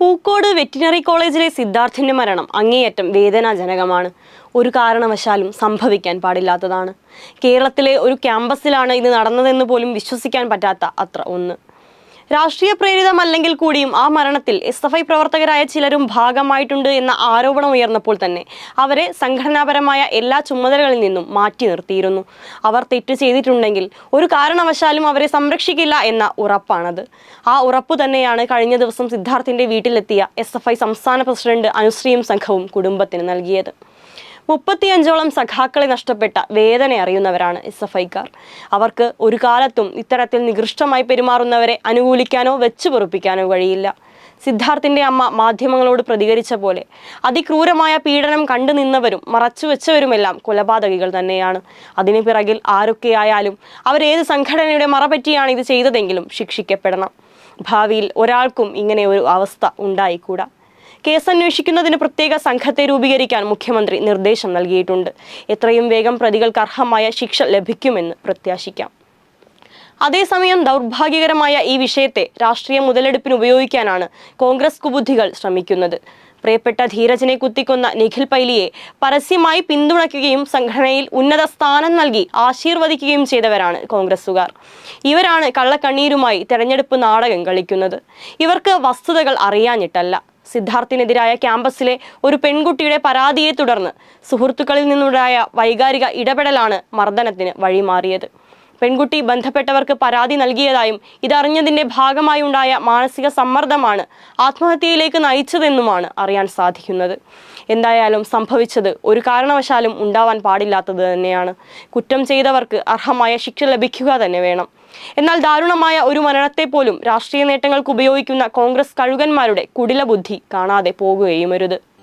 Pookode veterinary കോളേജിലെ സിദ്ധാർത്ഥിന്റെ മരണം അങ്ങേയറ്റം വേദനാജനകമാണ്. ഒരു കാരണവശാലും സംഭവിക്കാൻ പാടില്ലാത്തതാണ്. കേരളത്തിലെ ഒരു ക്യാമ്പസിലാണ് ഇത് നടന്നതെന്ന് പോലും വിശ്വസിക്കാൻ പറ്റാത്ത അത്ര ഒന്ന്. രാഷ്ട്രീയ പ്രേരിതമല്ലെങ്കിൽ കൂടിയും ആ മരണത്തിൽ എസ് എഫ് ഐ പ്രവർത്തകരായ ചിലരും ഭാഗമായിട്ടുണ്ട് എന്ന ആരോപണം ഉയർന്നപ്പോൾ തന്നെ അവരെ സംഘടനാപരമായ എല്ലാ ചുമതലകളിൽ നിന്നും മാറ്റി നിർത്തിയിരുന്നു. അവർ തെറ്റ് ചെയ്തിട്ടുണ്ടെങ്കിൽ ഒരു കാരണവശാലും അവരെ സംരക്ഷിക്കില്ല എന്ന ഉറപ്പാണത്. ആ ഉറപ്പ് തന്നെയാണ് കഴിഞ്ഞ ദിവസം സിദ്ധാർത്ഥിന്റെ വീട്ടിലെത്തിയ എസ് സംസ്ഥാന പ്രസിഡന്റ് അനുശ്രീയും സംഘവും കുടുംബത്തിന് നൽകിയത്. മുപ്പത്തിയഞ്ചോളം സഖാക്കളെ നഷ്ടപ്പെട്ട വേദന അറിയുന്നവരാണ് എസ് എഫ് ഐക്കാർ. അവർക്ക് ഒരു കാലത്തും ഇത്തരത്തിൽ നികൃഷ്ടമായി പെരുമാറുന്നവരെ അനുകൂലിക്കാനോ വെച്ചു പൊറുപ്പിക്കാനോ കഴിയില്ല. സിദ്ധാർത്ഥിന്റെ അമ്മ മാധ്യമങ്ങളോട് പ്രതികരിച്ച പോലെ അതിക്രൂരമായ പീഡനം കണ്ടു നിന്നവരും മറച്ചുവെച്ചവരുമെല്ലാം കൊലപാതകികൾ തന്നെയാണ്. അതിന് പിറകിൽ ആരൊക്കെയായാലും അവരേത് സംഘടനയുടെ മറപറ്റിയാണ് ഇത് ചെയ്തതെങ്കിലും ശിക്ഷിക്കപ്പെടണം. ഭാവിയിൽ ഒരാൾക്കും ഇങ്ങനെ ഒരു അവസ്ഥ ഉണ്ടായിക്കൂടാ. കേസന്വേഷിക്കുന്നതിന് പ്രത്യേക സംഘത്തെ രൂപീകരിക്കാൻ മുഖ്യമന്ത്രി നിർദ്ദേശം നൽകിയിട്ടുണ്ട്. എത്രയും വേഗം പ്രതികൾക്ക് അർഹമായ ശിക്ഷ ലഭിക്കുമെന്ന് പ്രത്യാശിക്കാം. അതേസമയം ദൗർഭാഗ്യകരമായ ഈ വിഷയത്തെ രാഷ്ട്രീയ മുതലെടുപ്പിന് ഉപയോഗിക്കാനാണ് കോൺഗ്രസ് കുബുദ്ധികൾ ശ്രമിക്കുന്നത്. പ്രിയപ്പെട്ട ധീരജനെ കുത്തിക്കൊന്ന നിഖിൽ പൈലിയെ പരസ്യമായി പിന്തുണയ്ക്കുകയും സംഘടനയിൽ ഉന്നത സ്ഥാനം നൽകി ആശീർവദിക്കുകയും ചെയ്തവരാണ് കോൺഗ്രസുകാർ ഇവരാണ് കള്ളക്കണ്ണീരുമായി തെരഞ്ഞെടുപ്പ് നാടകം കളിക്കുന്നത്. ഇവർക്ക് വസ്തുതകൾ അറിയാഞ്ഞിട്ടല്ല. സിദ്ധാർത്ഥിനെതിരായ ക്യാമ്പസിലെ ഒരു പെൺകുട്ടിയുടെ പരാതിയെ തുടർന്ന് സുഹൃത്തുക്കളിൽ നിന്നുണ്ടായ വൈകാരിക ഇടപെടലാണ് മർദ്ദനത്തിന് വഴിമാറിയത്. പെൺകുട്ടി ബന്ധപ്പെട്ടവർക്ക് പരാതി നൽകിയതായും ഇതറിഞ്ഞതിന്റെ ഭാഗമായി ഉണ്ടായ മാനസിക സമ്മർദ്ദമാണ് ആത്മഹത്യയിലേക്ക് നയിച്ചതെന്നുമാണ് അറിയാൻ സാധിക്കുന്നത്. എന്തായാലും സംഭവിച്ചത് ഒരു കാരണവശാലും ഉണ്ടാവാൻ പാടില്ലാത്തത് തന്നെയാണ്. കുറ്റം ചെയ്തവർക്ക് അർഹമായ ശിക്ഷ ലഭിക്കുക തന്നെ വേണം. എന്നാൽ ദാരുണമായ ഒരു മരണത്തെ പോലും രാഷ്ട്രീയ നേട്ടങ്ങൾക്ക് ഉപയോഗിക്കുന്ന കോൺഗ്രസ് കഴുകന്മാരുടെ കുടില ബുദ്ധി കാണാതെ പോകുകയും അരുത്